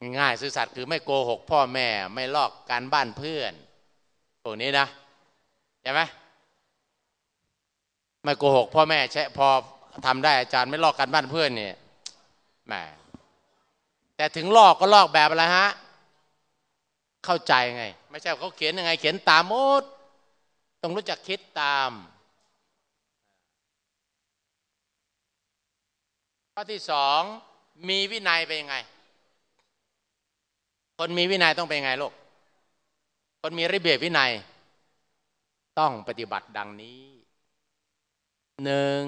ง่ายซื่อสัตย์คือไม่โกหกพ่อแม่ไม่ลอกการบ้านเพื่อนพวกนี้นะใช่ไหมไม่โกหกพ่อแม่ใช่พอทำได้อาจารย์ไม่ลอกการบ้านเพื่อนเนี่ยแหมแต่ถึงลอกก็ลอกแบบอะไรฮะเข้าใจไง ไม่ใช่เขาเขียนยังไง เขียนตามมดต้องรู้จักคิดตามข้อที่สองมีวินัยเป็นยังไง คนมีวินัยต้องเป็นไงลูก คนมีระเบียบวินัย ต้องปฏิบัติดังนี้หนึ่ง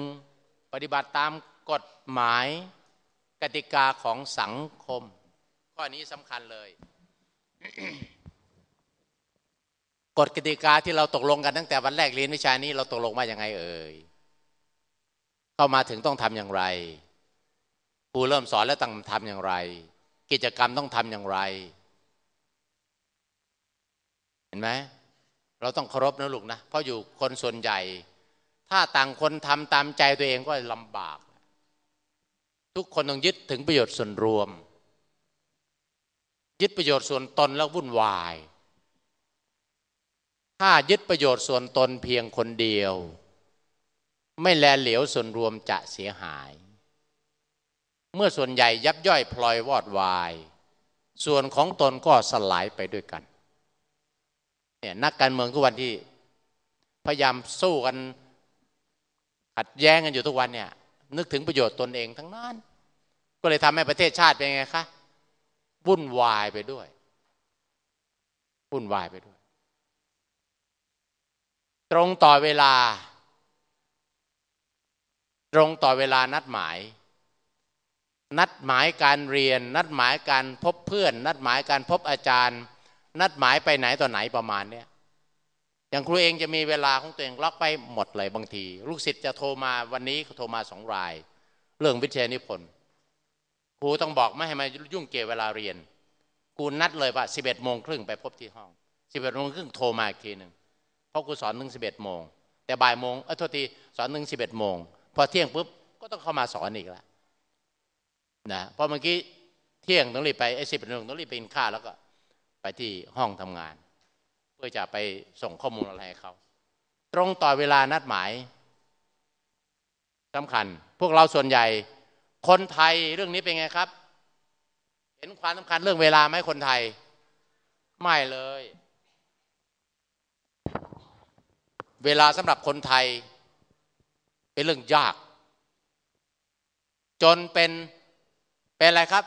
ปฏิบัติตามกฎหมายกติกาของสังคม ข้อนี้สำคัญเลย กฎกติกาที่เราตกลงกันตั้งแต่วันแรกเรียนวิชานี้เราตกลงว่าอย่างไงเอ่ยเข้ามาถึงต้องทำอย่างไรครูเริ่มสอนแล้วต้องทำอย่างไร กิจกรรมต้องทำอย่างไร เห็นไหมเราต้องเคารพนะลูกนะเพราะอยู่คนส่วนใหญ่ ถ้าต่างคนทำตามใจตัวเองก็ลำบาก ทุกคนต้องยึดถึงประโยชน์ส่วนรวม ยึดประโยชน์ส่วนตนแล้ววุ่นวาย ถ้ายึดประโยชน์ส่วนตนเพียงคนเดียว ไม่แลเหลียวส่วนรวมจะเสียหาย เมื่อส่วนใหญ่ยับย่อยพลอยวอดวาย ส่วนของตนก็สลายไปด้วยกัน เนี่ยนักการเมืองทุกวันที่พยายามสู้กันขัดแย้งกันอยู่ทุกวันเนี่ย นึกถึงประโยชน์ตนเองทั้งนั้น ก็เลยทำให้ประเทศชาติเป็นไงคะวุ่นวายไปด้วยวุ่นวายไปด้วย ตรงต่อเวลา ตรงต่อเวลานัดหมาย นัดหมายการเรียน นัดหมายการพบเพื่อน นัดหมายการพบอาจารย์ นัดหมายไปไหนต่อไหนประมาณเนี้ยอย่างครูเองจะมีเวลาของตัวเองล็อกไปหมดเลยบางที ลูกศิษย์จะโทรมาวันนี้เขาโทรมาสองราย เรื่องวิทยานิพนธ์ครูต้องบอกไม่ให้มายุ่งเกี่ยวเวลาเรียนครูนัดเลยว่าสิบเอ็ดโมงครึ่งไปพบที่ห้องสิบเอ็ดโมงครึ่งโทรมาอีกทีหนึ่งเพราะครูสอนถึงสิบเอ็ดโมงแต่บ่ายโมงเออโทษทีสอนถึงสิบเอ็ดโมงพอเที่ยงปุ๊บก็ต้องเข้ามาสอนอีกแล้วนะเพราะเมื่อกี้เที่ยงต้องรีบไปไอ้สิบเอ็ดโมงต้องรีบไปกินข้าวแล้วก็ ไปที่ห้องทำงาน เพื่อจะไปส่งข้อมูลอะไรให้เขา ตรงต่อเวลานัดหมายสำคัญ พวกเราส่วนใหญ่ คนไทยเรื่องนี้เป็นไงครับ เห็นความสำคัญเรื่องเวลาไหมคนไทย ไม่เลย เวลาสำหรับคนไทย เป็นเรื่องยาก จนเป็นเป็นอะไรครับ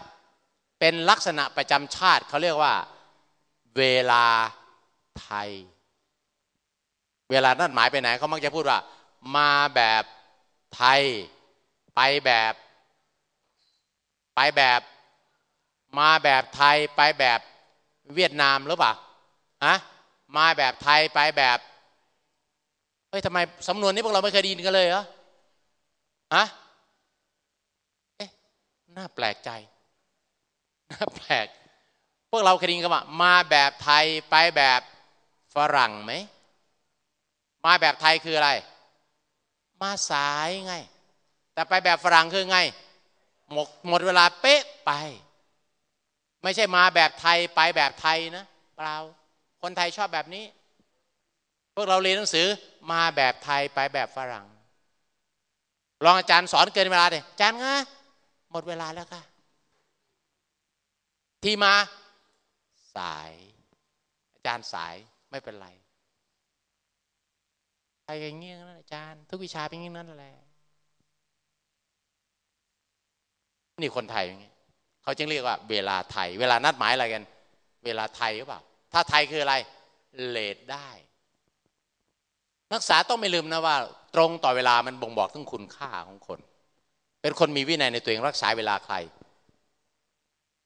เป็นลักษณะประจำชาติเขาเรียกว่า เวลาไทย เวลานัดหมายไปไหนเขามักจะพูดว่า มาแบบไทย ไปแบบ ไปแบบ มาแบบไทย ไปแบบเวียดนามหรือเปล่าอะมาแบบไทยไปแบบเฮ้ยทำไมสำนวนนี้พวกเราไม่เคยได้ยินกันเลยเหรออะน่าแปลกใจน่าแปลก วกเราเคยได้ยินกันว่ามาแบบไทยไปแบบฝรั่งไหม มาแบบไทยคืออะไร มาสายไง แต่ไปแบบฝรั่งคือไง หมดหมดเวลาเป๊ะไป ไม่ใช่มาแบบไทยไปแบบไทยนะเปล่าคนไทยชอบแบบนี้ พวกเราเรียนหนังสือมาแบบไทยไปแบบฝรั่ง ลองอาจารย์สอนเกินเวลาเดยอาจารย์งะหมดเวลาแล้วค่ะ ที่มา สาย อาจารย์สายไม่เป็นไรไปอย่างงี้นั่นอาจารย์ ทุกวิชาเป็นอย่างนั้นแหละนี่คนไทยอย่างงี้เขาจึงเรียกว่า เวลาไทย เวลานัดหมายอะไรกัน เวลาไทยหรือเปล่า ถ้าไทยคืออะไรเลดได้ นักศึกษาต้องไม่ลืมนะว่า ตรงต่อเวลามันบ่งบอกถึงคุณค่าของคน เป็นคนมีวินัยในตัวเองรักษาเวลาใคร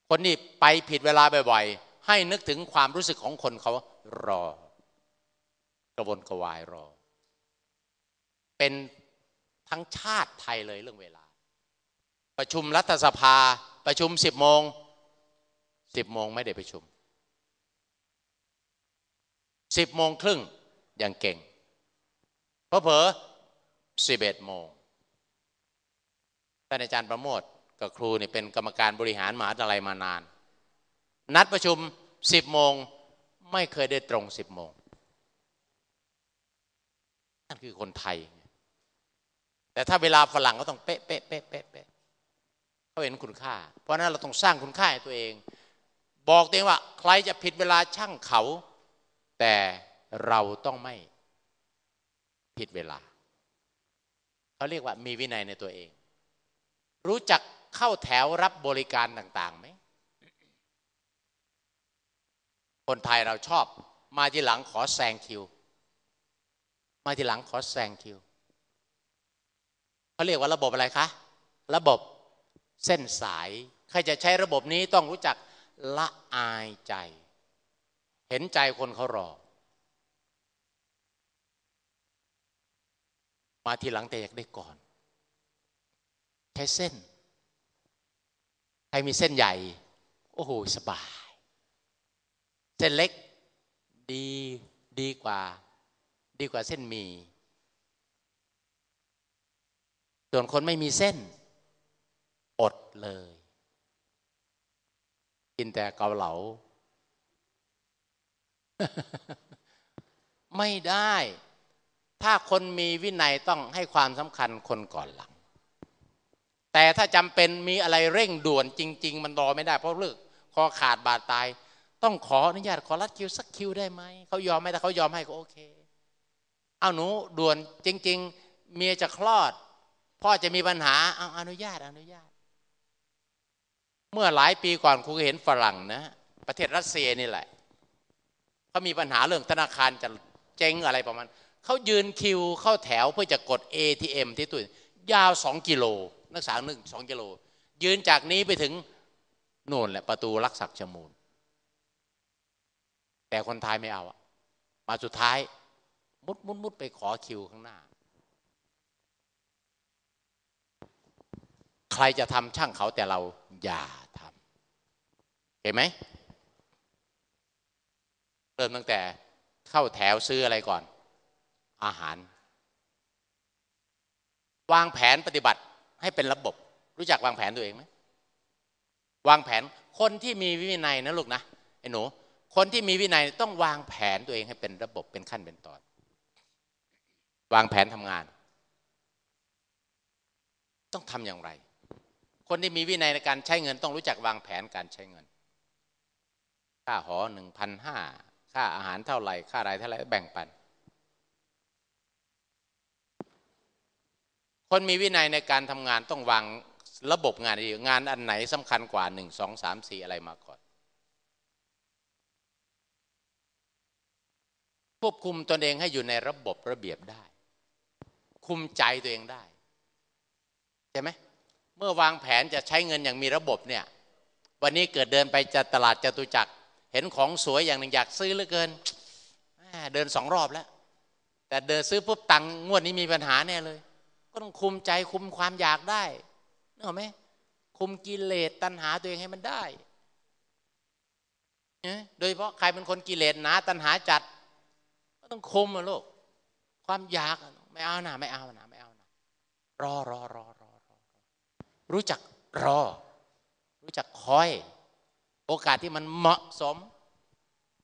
คนนี้ไปผิดเวลาบ่อยๆ ให้นึกถึงความรู้สึกของคนเขารอ กระวนกระวายรอ เป็นทั้งชาติไทยเลยเรื่องเวลา ประชุมรัฐสภาประชุมสิบโมงสิบโมงไม่ได้ประชุมสิบโมงครึ่งยังเก่งเพอเพอสิบเอ็ดโมงท่านอาจารย์ประโมทกับครูนี่เป็นกรรมการบริหารมหาวิทยาลัยมานาน นัดประชุมสิบโมงไม่เคยได้ตรงสิบโมงนั่นคือคนไทย แต่ถ้าเวลาฝรั่งก็ต้องเป๊ะเป๊ะเป๊ะเป๊ะเป๊ะเขาเห็นคุณค่า เพราะนั้นเราต้องสร้างคุณค่าให้ตัวเอง บอกตัวเองว่า ใครจะผิดเวลาช่างเขา แต่เราต้องไม่ผิดเวลา เขาเรียกว่ามีวินัยในตัวเอง รู้จักเข้าแถวรับบริการต่างๆไหม คนไทยเราชอบ มาทีหลังขอแซงคิว มาทีหลังขอแซงคิวเขาเรียกว่าระบบอะไรคะ ระบบเส้นสาย ใครจะใช้ระบบนี้ต้องรู้จักละอายใจ เห็นใจคนเขารอ มาทีหลังแต่อยากได้ก่อน ใช้เส้น ใครมีเส้นใหญ่ โอ้โห สบาย เส้นเล็กดีดีกว่า ดีกว่าเส้นหมีส่วนคนไม่มีเส้น อดเลย กินแต่เกาเหลา ไม่ได้ ถ้าคนมีวินัยต้องให้ความสำคัญคนก่อนหลัง แต่ถ้าจำเป็นมีอะไรเร่งด่วนจริง ๆ มันรอไม่ได้เพราะเลือกคอขาดบาดตาย ต้องขออนุญาตขอรัดคิวสักคิวได้ไหมเขายอมไหมถ้าเขายอมให้ก็โอเค เอาหนูด่วนจริง ๆ เมียจะคลอด พ่อจะมีปัญหาเอาอนุญาตอนุญาต เมื่อหลายปีก่อนครูเห็นฝรั่งนะประเทศรัสเซียนี่แหละเขามีปัญหาเรื่องธนาคารจะเจ๊งอะไรประมาณเขายืนคิวเข้าแถวเพื่อจะกด ATM ที่ตุ่ยาวสองกิโลนักศึกษาหนึ่งสองกิโล ยืนจากนี้ไปถึงโน่นแหละประตูรักษักจมูล แต่คนไทยไม่เอาอะมาสุดท้าย มุดมุดมุดไปขอคิวข้างหน้า ใครจะทำช่างเขาแต่เราอย่าทำเห็นไหมเริ่มตั้งแต่เข้าแถวซื้ออะไรก่อน อาหาร วางแผนปฏิบัติให้เป็นระบบ รู้จักวางแผนตัวเองไหมวางแผนคนที่มีวินัยนะลูกนะไอ้หนู คนที่มีวินัยต้องวางแผนตัวเองให้เป็นระบบเป็นขั้นเป็นตอน วางแผนทำงาน ต้องทำอย่างไร คนที่มีวินัยในการใช้เงิน ต้องรู้จักวางแผนการใช้เงิน ค่าหอหนึ่งพันห้าค่าอาหารเท่าไหร่ ค่าอะไรเท่าไหร่แบ่งปัน คนมีวินัยในการทำงานต้องวางระบบงานดีงานอันไหนสำคัญกว่าหนึ่งสองสามสี่อะไรมาก่อน ควบคุมตนเองให้อยู่ในระบบระเบียบได้ คุมใจตัวเองได้ใช่ไหมเมื่อวางแผนจะใช้เงินอย่างมีระบบเนี่ย วันนี้เกิดเดินไปจะตลาดจตุจักร เห็นของสวยอย่างหนึ่งอยากซื้อเหลือเกินเดินสองรอบแล้ว แต่เดินซื้อปุ๊บตังงวดนี้มีปัญหาแน่เลย ก็ต้องคุมใจคุมความอยากได้นึกออกไหมคุมกิเลสตัณหาตัวเองให้มันได้โดยเฉพาะใครเป็นคนกิเลสหนาตัณหาจัด ต้องคมอะลูกความอยากไม่เอานะไม่เอานะไม่เอานะรอรอรอรอรอรู้จักรอ รู้จักคอย โอกาสที่มันเหมาะสม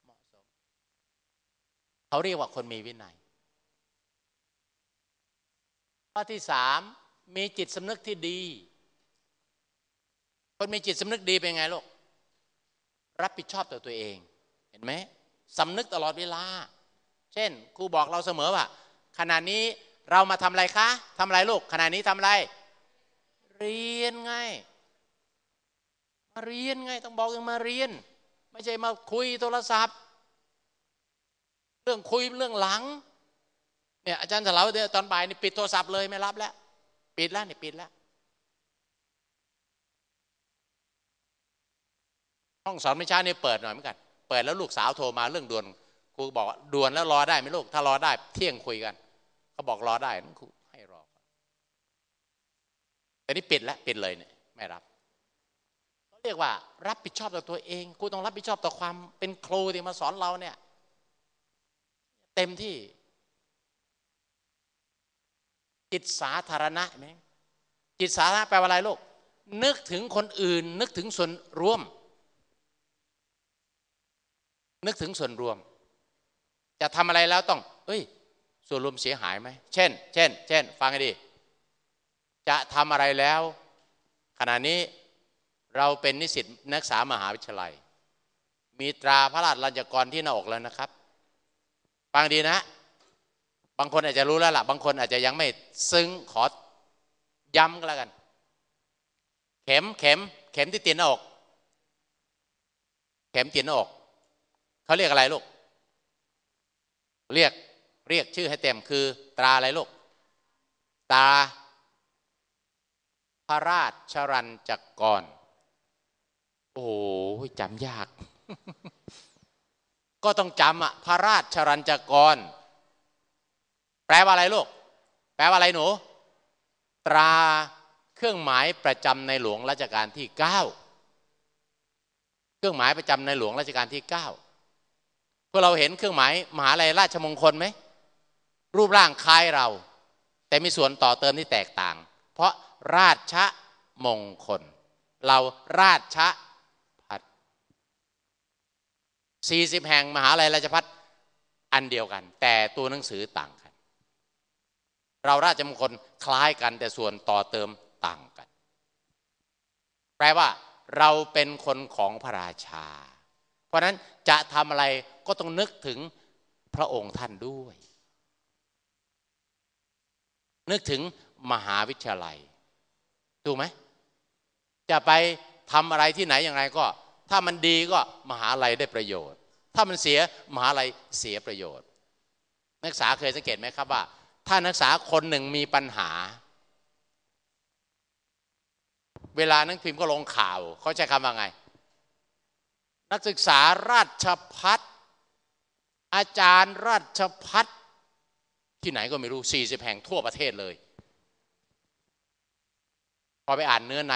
เหมาะสม เขาเรียกว่าคนมีวินัยข้อที่สามมีจิตสำนึกที่ดี คนมีจิตสำนึกดีเป็นไงลูกรับผิดชอบต่อตัวเอง เห็นไหมสำนึกตลอดเวลา เช่นครูบอกเราเสมอว่าขณะนี้เรามาทำอะไรคะทำอะไรลูกขณะนี้ทำอะไร เรียนไง มาเรียนไง ต้องบอกยังมาเรียน ไม่ใช่มาคุยโทรศัพท์ เรื่องคุยเรื่องหลังเนี่ยอาจารย์สลาวเดี๋ยวตอนบ่ายนี่ปิดโทรศัพท์เลยไม่รับแล้ว ปิดแล้วนี่ปิดแล้วห้องสอนไม่ช้านี่ยเปิดหน่อยเหมือนกัน เปิดแล้วลูกสาวโทรมาเรื่องด่วน ครูบอกด่วนแล้วรอได้ไหมลูก ถ้ารอได้เที่ยงคุยกันเขาบอกรอได้นั่นครูให้รอแต่นี่ปิดแล้วปิดเลยเนี่ยไม่รับเรียกว่า รับผิดชอบต่อตัวเองครูต้องรับผิดชอบต่อความเป็นครูที่มาสอนเราเนี่ย เต็มที่จิตสาธารณะไหมจิตสาธารณะแปลว่าอะไรลูกนึกถึงคนอื่น นึกถึงส่วนรวม นึกถึงส่วนรวม จะทำอะไรแล้วต้อง เอ้ย ส่วนรวมเสียหายไหม เช่น เช่น เช่น ฟังให้ดี จะทำอะไรแล้ว ขณะนี้เราเป็นนิสิตนักศึกษามหาวิทยาลัย มีตราพระราชลัญจกรที่หน้าอกแล้วนะครับ ฟังดีนะ บางคนอาจจะรู้แล้วล่ะ บางคนอาจจะยังไม่ซึ้งขอย้ำก็แล้วกัน เข็มเข็ม เข็มที่ตีนหน้าอก เข็มตีนหน้าอกเขาเรียกอะไรลูก เรียกเรียกชื่อให้เต็มคือ ตราอะไรลูกตา พระราชรัญจกร โอ้ยจำยาก ก็ต้องจำอะพระราชรัญจกร แปลว่าอะไรลูก แปลว่าอะไรหนู ตราเครื่องหมายประจำในหลวงรัชกาลที่เก้าเครื่องหมายประจำในหลวงรัชกาลที่เก้า วกเราเห็นเครื่องหมายมหาลัยราชมงคลไหมรูปร่างคล้ายเรา แต่มีส่วนต่อเติมที่แตกต่าง เพราะราชมงคล เราราชพัฒสี่สิบแห่งมหาลัยราชพัฒอันเดียวกัน แต่ตัวหนังสือต่างกัน เราราชมงคลคล้ายกันแต่ส่วนต่อเติมต่างกัน แปลว่า เราเป็นคนของพระราชา เพราะนั้นจะทำอะไรก็ต้องนึกถึงพระองค์ท่านด้วย นึกถึงมหาวิทยาลัยถูกไหมจะไปทำอะไรที่ไหนอย่างไรก็ ถ้ามันดีก็มหาลัยได้ประโยชน์ ถ้ามันเสียมหาลัยเสียประโยชน์ นักศึกษาเคยสังเกตไหมครับว่า ถ้านักศึกษาคนหนึ่งมีปัญหา เวลานักพิมพ์ก็ลงข่าวเขาใช้คำว่าไง นักศึกษาราชพัฒอาจารย์ราชพัฒที่ไหนก็ไม่รู้ 40 แห่งทั่วประเทศเลย พอไปอ่านเนื้อใน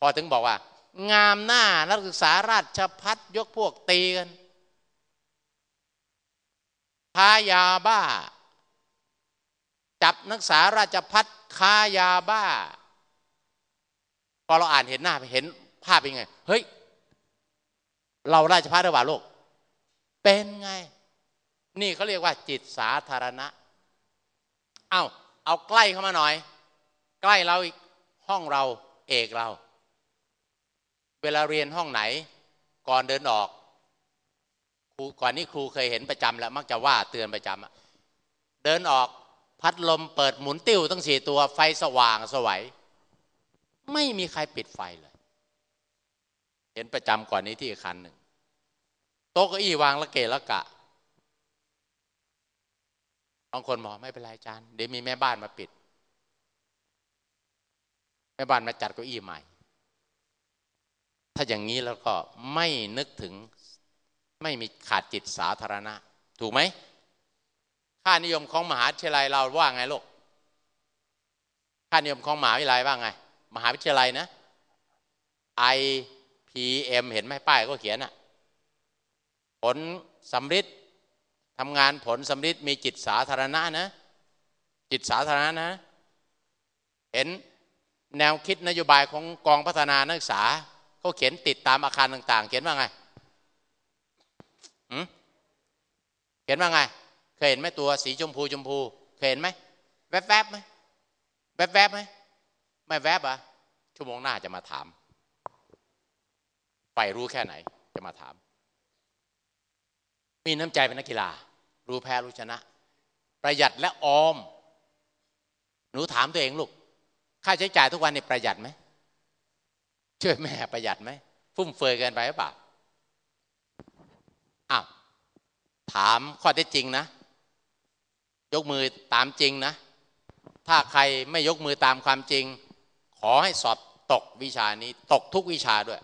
พอถึงบอกว่า งามหน้านักศึกษาราชพัฒยกพวกตีกันค้ายาบ้า จับนักศึกษาราชพัฒค้ายาบ้า พอเราอ่านเห็นหน้าเห็นภาพเป็นไง เฮ้ย เราราชพัฒหรือเปล่าลูกเป็นไง นี่เขาเรียกว่าจิตสาธารณะ เอาเอาใกล้เข้ามาหน่อย ใกล้เราอีกห้องเราเอกเรา เวลาเรียนห้องไหน ก่อนเดินออกครูก่อนนี้ครูเคยเห็นประจำแล้วมักจะว่าเตือนประจำอะเดินออกพัดลมเปิดหมุนติ้วตั้งสี่ตัวไฟสว่างสวัย ไม่มีใครปิดไฟเลย เห็นประจำก่อนนี้ที่อีกคันหนึ่งโต๊ะเก้าอี้วางละเกะละกะบางคนบอกไม่เป็นไรจานเดี๋ยวมีแม่บ้านมาปิด แม่บ้านมาจัดเก้าอี้ใหม่ ถ้าอย่างนี้แล้วก็ไม่นึกถึงไม่มีขาดจิตสาธารณะ ถูกไหมค่านิยมของมหาวิทยาลัยเราว่าไงลูกค่านิยมของมหาวิทยาลัยว่าไง มหาวิทยาลัยนะ PM เห็นไหมป้ายก็เขียนอะผลสำริดทำงานผลสำริดมีจิตสาธารณะนะ จิตสาธารณะนะ เห็นแนวคิดนโยบายของกองพัฒนานักศึกษาเขาเขียนติดตามอาคารต่าง ๆ เขียนว่าไงเขียนว่าไง เคยเห็นไหมตัวสีชมพูชมพู เคยเห็นไหมแวบๆไหมแวบๆไหมไม่แวบอะชั่วโมงหน้าจะมาถาม ไปรู้แค่ไหนจะมาถาม มีน้ำใจเป็นนักกีฬา รู้แพ้รู้ชนะ ประหยัดและออม หนูถามตัวเองลูก ค่าใช้จ่ายทุกวันนี่ประหยัดไหมช่วยแม่ประหยัดไหมฟุ่มเฟือยเกินไปหรือเปล่าอ้าวถามข้อเท็จจริงนะ ยกมือตามจริงนะ ถ้าใครไม่ยกมือตามความจริง ขอให้สอบตกวิชานี้ ตกทุกวิชาด้วย